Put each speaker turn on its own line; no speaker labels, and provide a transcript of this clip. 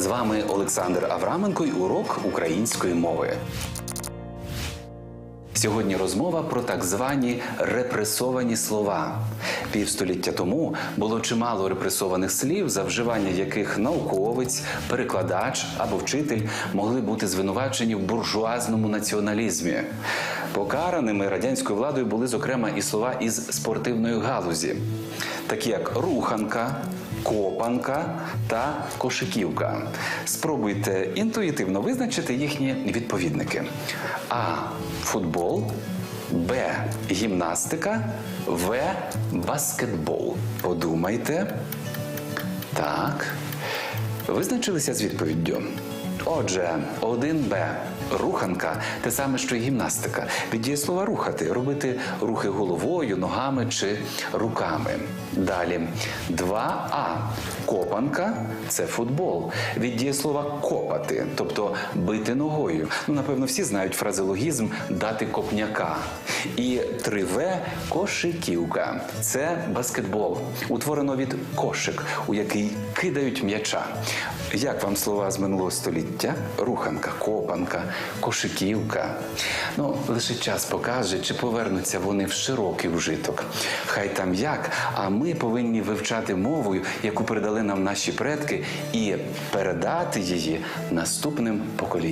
З вами Олександр Авраменко і урок української мови. Сьогодні розмова про так звані репресовані слова. Півстоліття тому було чимало репресованих слів, за вживання яких науковець, перекладач або вчитель могли бути звинувачені в буржуазному націоналізмі. Покараними радянською владою були зокрема і слова із спортивної галузі, такі як руханка, копанка та кошиківка. Спробуйте інтуїтивно визначити їхні відповідники: А. Футбол, Б. Гімнастика, В. Баскетбол. Подумайте. Так. Визначилися з відповіддю. Отже, 1Б. Руханка те саме, що й гімнастика. Від дієслова рухати, робити рухи головою, ногами чи руками. Далі 2А. Копанка це футбол. Від дієслова копати, тобто бити ногою. Ну, напевно, всі знають фразеологізм дати копняка. І 3В кошиківка. Це баскетбол, утворено від кошик, у який кидають м'яча. Як вам слова з минулого століття? Руханка, копанка, кошиківка. Ну, лише час покаже, чи повернуться вони в широкий вжиток. Хай там як, а ми повинні вивчати мову, яку передали нам наші предки, і передати її наступним поколінням.